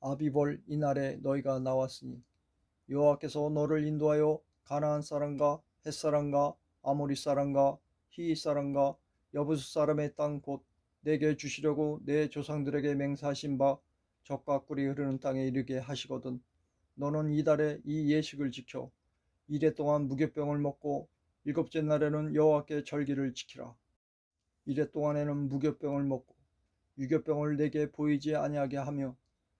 아비볼 이날에 너희가 나왔으니 여호와께서 너를 인도하여 가나안 사람과 헷 사람과 아모리 사람과 히이 사람과 여부스 사람의 땅 곧 내게 주시려고 내 조상들에게 맹세하신 바 적과 꿀이 흐르는 땅에 이르게 하시거든. 너는 이달에 이 예식을 지켜 이래 동안 무교병을 먹고 일곱째 날에는 여호와께 절기를 지키라. 이래 동안에는 무교병을 먹고 유교병을 내게 보이지 아니하게 하며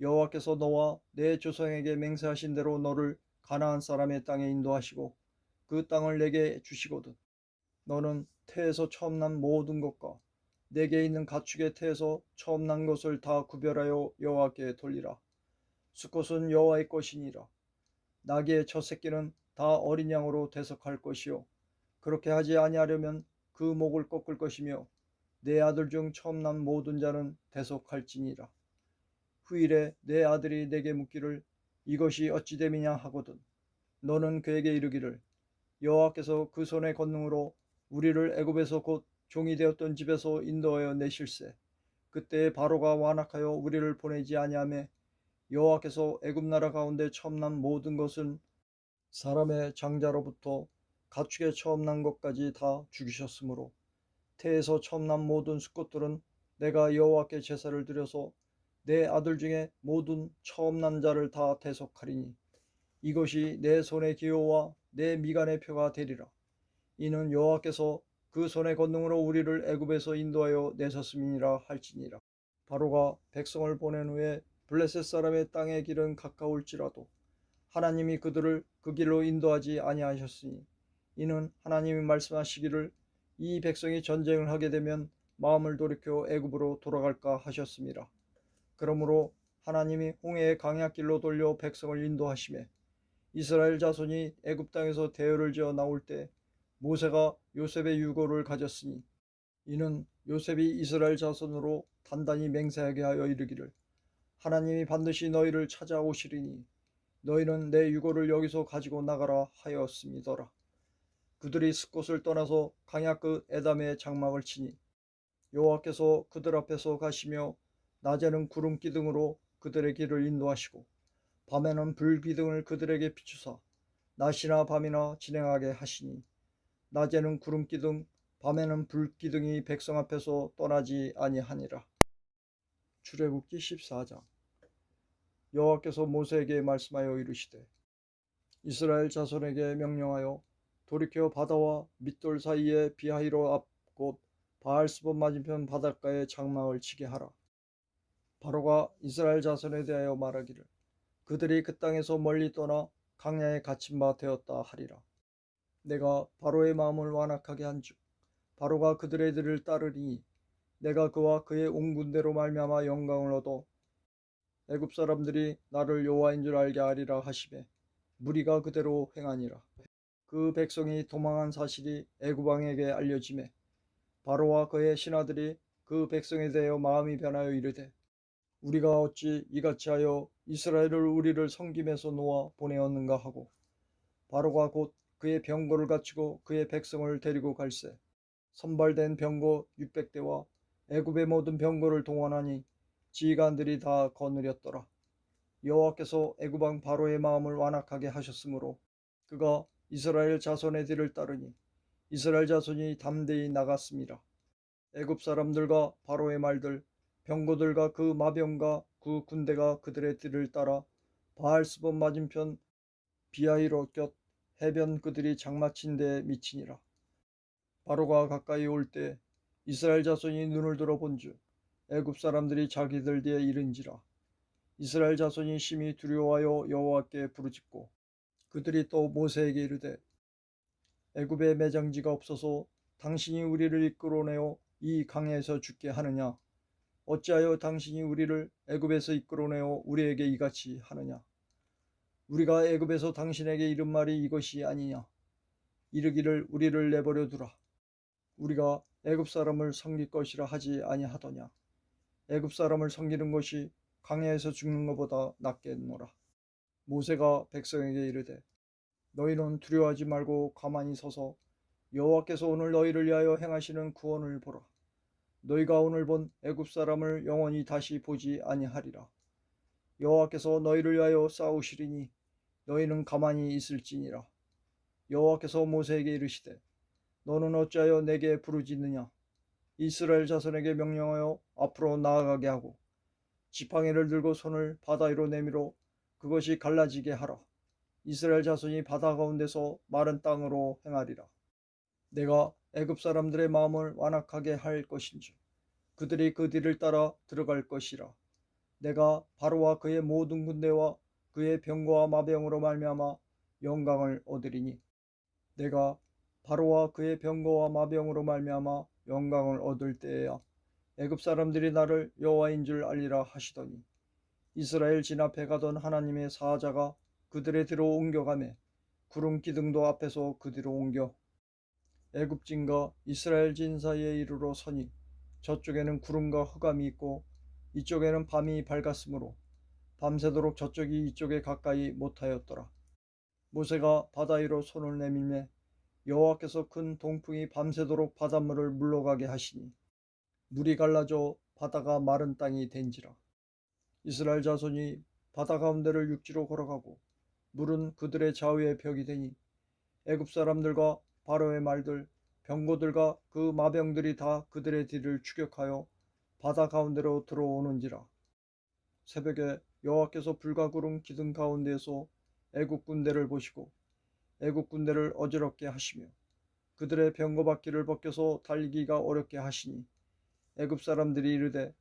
여호와께서 너와 내 조상에게 맹세하신 대로 너를 가나안 사람의 땅에 인도하시고 그 땅을 내게 주시거든. 너는 태에서 처음 난 모든 것과 내게 있는 가축의 태에서 처음 난 것을 다 구별하여 여호와께 돌리라. 수컷은 여호와의 것이니라. 나귀의 첫 새끼는 다 어린 양으로 대속할 것이요. 그렇게 하지 아니하려면 그 목을 꺾을 것이며 내 아들 중 처음 난 모든 자는 대속할지니라. 후일에 내 아들이 내게 묻기를 이것이 어찌 됨이냐 하거든. 너는 그에게 이르기를 여호와께서 그 손의 권능으로 우리를 애굽에서 곧 종이 되었던 집에서 인도하여 내실세. 그때 바로가 완악하여 우리를 보내지 아니하며 여호와께서 애굽 나라 가운데 처음 난 모든 것은 사람의 장자로부터 가축의 처음 난 것까지 다 죽이셨으므로 태에서 처음 난 모든 수꽃들은 내가 여호와께 제사를 드려서 내 아들 중에 모든 처음 난 자를 다 대속하리니 이것이 내 손의 기호와 내 미간의 표가 되리라. 이는 여호와께서 그 손의 권능으로 우리를 애굽에서 인도하여 내셨음이니라 할지니라. 바로가 백성을 보낸 후에 블레셋 사람의 땅의 길은 가까울지라도 하나님이 그들을 그 길로 인도하지 아니하셨으니 이는 하나님이 말씀하시기를 이 백성이 전쟁을 하게 되면 마음을 돌이켜 애굽으로 돌아갈까 하셨습니다. 그러므로 하나님이 홍해의 강약 길로 돌려 백성을 인도하심에 이스라엘 자손이 애굽 땅에서 대열을 지어 나올 때 모세가 요셉의 유고를 가졌으니 이는 요셉이 이스라엘 자손으로 단단히 맹세하게 하여 이르기를 하나님이 반드시 너희를 찾아오시리니 너희는 내 유고를 여기서 가지고 나가라 하였음이더라. 그들이 스곳을 떠나서 강약 그 에담의 장막을 치니 여호와께서 그들 앞에서 가시며 낮에는 구름 기둥으로 그들의 길을 인도하시고 밤에는 불 기둥을 그들에게 비추사 낮이나 밤이나 진행하게 하시니 낮에는 구름 기둥 밤에는 불 기둥이 백성 앞에서 떠나지 아니하니라. 출애굽기 14장 여호와께서 모세에게 말씀하여 이르시되 이스라엘 자손에게 명령하여 돌이켜 바다와 밑돌 사이에 비하이로 앞 곧 바알스본 맞은편 바닷가에 장막을 치게 하라. 바로가 이스라엘 자손에 대하여 말하기를 그들이 그 땅에서 멀리 떠나 강야에 갇힌 바 되었다 하리라. 내가 바로의 마음을 완악하게 한즉 바로가 그들의 들을 따르리니 내가 그와 그의 온 군대로 말미암아 영광을 얻어 애굽 사람들이 나를 여호와인 줄 알게 하리라 하시매 무리가 그대로 행하니라. 그 백성이 도망한 사실이 애굽 왕에게 알려지매 바로와 그의 신하들이 그 백성에 대하여 마음이 변하여 이르되 우리가 어찌 이같이 하여 이스라엘을 우리를 섬김에서 놓아 보내었는가 하고 바로가 곧 그의 병거를 갖추고 그의 백성을 데리고 갈새 선발된 병거 600대와 애굽의 모든 병거를 동원하니 지휘관들이 다 거느렸더라 여호와께서 애굽 왕 바로의 마음을 완악하게 하셨으므로 그가 이스라엘 자손의 뒤를 따르니 이스라엘 자손이 담대히 나갔습니다. 애굽 사람들과 바로의 말들 병거들과 그 마병과 그 군대가 그들의 뒤를 따라 바알스본 맞은편 비아이로 곁 해변 그들이 장마친 데에 미치니라. 바로가 가까이 올 때 이스라엘 자손이 눈을 들어 본즉 애굽 사람들이 자기들 뒤에 이른지라. 이스라엘 자손이 심히 두려워하여 여호와께 부르짖고 그들이 또 모세에게 이르되 애굽에 매장지가 없어서 당신이 우리를 이끌어내어 이 강에서 죽게 하느냐 어찌하여 당신이 우리를 애굽에서 이끌어내어 우리에게 이같이 하느냐? 우리가 애굽에서 당신에게 이른 말이 이것이 아니냐? 이르기를 우리를 내버려 두라. 우리가 애굽 사람을 섬길 것이라 하지 아니하더냐? 애굽 사람을 섬기는 것이 강야에서 죽는 것보다 낫겠노라. 모세가 백성에게 이르되 너희는 두려워하지 말고 가만히 서서 여호와께서 오늘 너희를 위하여 행하시는 구원을 보라 너희가 오늘 본 애굽 사람을 영원히 다시 보지 아니하리라. 여호와께서 너희를 위하여 싸우시리니 너희는 가만히 있을지니라. 여호와께서 모세에게 이르시되 너는 어찌하여 내게 부르짖느냐? 이스라엘 자손에게 명령하여 앞으로 나아가게 하고 지팡이를 들고 손을 바다 위로 내밀어 그것이 갈라지게 하라. 이스라엘 자손이 바다 가운데서 마른 땅으로 행하리라 내가 애굽 사람들의 마음을 완악하게 할 것인지 그들이 그 뒤를 따라 들어갈 것이라. 내가 바로와 그의 모든 군대와 그의 병거와 마병으로 말미암아 영광을 얻으리니. 내가 바로와 그의 병거와 마병으로 말미암아 영광을 얻을 때에야 애굽 사람들이 나를 여호와인 줄 알리라 하시더니. 이스라엘 진 앞에 가던 하나님의 사자가 그들의 뒤로 옮겨가매 구름 기둥도 앞에서 그 뒤로 옮겨 애굽진과 이스라엘 진 사이에 이르러 서니 저쪽에는 구름과 흑암이 있고 이쪽에는 밤이 밝았으므로 밤새도록 저쪽이 이쪽에 가까이 못하였더라. 모세가 바다 위로 손을 내밀매 여호와께서 큰 동풍이 밤새도록 바닷물을 물러가게 하시니 물이 갈라져 바다가 마른 땅이 된지라. 이스라엘 자손이 바다 가운데를 육지로 걸어가고 물은 그들의 좌우에 벽이 되니 애굽 사람들과 바로의 말들 병거들과 그 마병들이 다 그들의 뒤를 추격하여 바다 가운데로 들어오는지라. 새벽에 여호와께서 불과 구름 기둥 가운데에서 애굽 군대를 보시고 애굽 군대를 어지럽게 하시며 그들의 병거 바퀴를 벗겨서 달리기가 어렵게 하시니 애굽 사람들이 이르되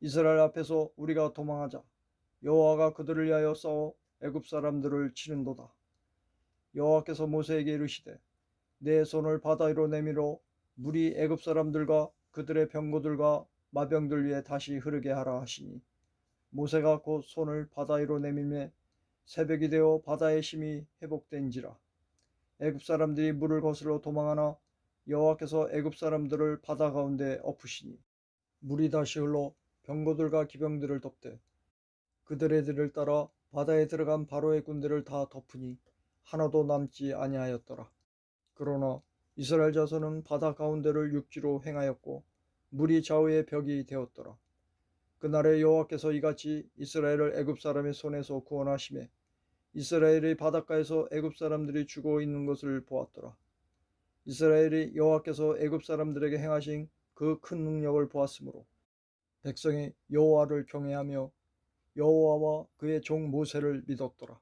이스라엘 앞에서 우리가 도망하자. 여호와가 그들을 위하여 싸워 애굽 사람들을 치는도다. 여호와께서 모세에게 이르시되 내 손을 바다 위로 내밀어 물이 애굽 사람들과 그들의 병거들과 마병들 위에 다시 흐르게 하라 하시니. 모세가 곧 손을 바다 위로 내밀매 새벽이 되어 바다의 힘이 회복된지라. 애굽 사람들이 물을 거슬러 도망하나 여호와께서 애굽 사람들을 바다 가운데 엎으시니. 물이 다시 흘러 병거들과 기병들을 덮되 그들의 뒤를 따라 바다에 들어간 바로의 군대를 다 덮으니 하나도 남지 아니하였더라. 그러나 이스라엘 자손은 바다 가운데를 육지로 행하였고 물이 좌우의 벽이 되었더라. 그날에 여호와께서 이같이 이스라엘을 애굽 사람의 손에서 구원하심에 이스라엘이 바닷가에서 애굽 사람들이 죽어 있는 것을 보았더라. 이스라엘이 여호와께서 애굽 사람들에게 행하신 그 큰 능력을 보았으므로 백성이 여호와를 경외하며 여호와와 그의 종 모세를 믿었더라.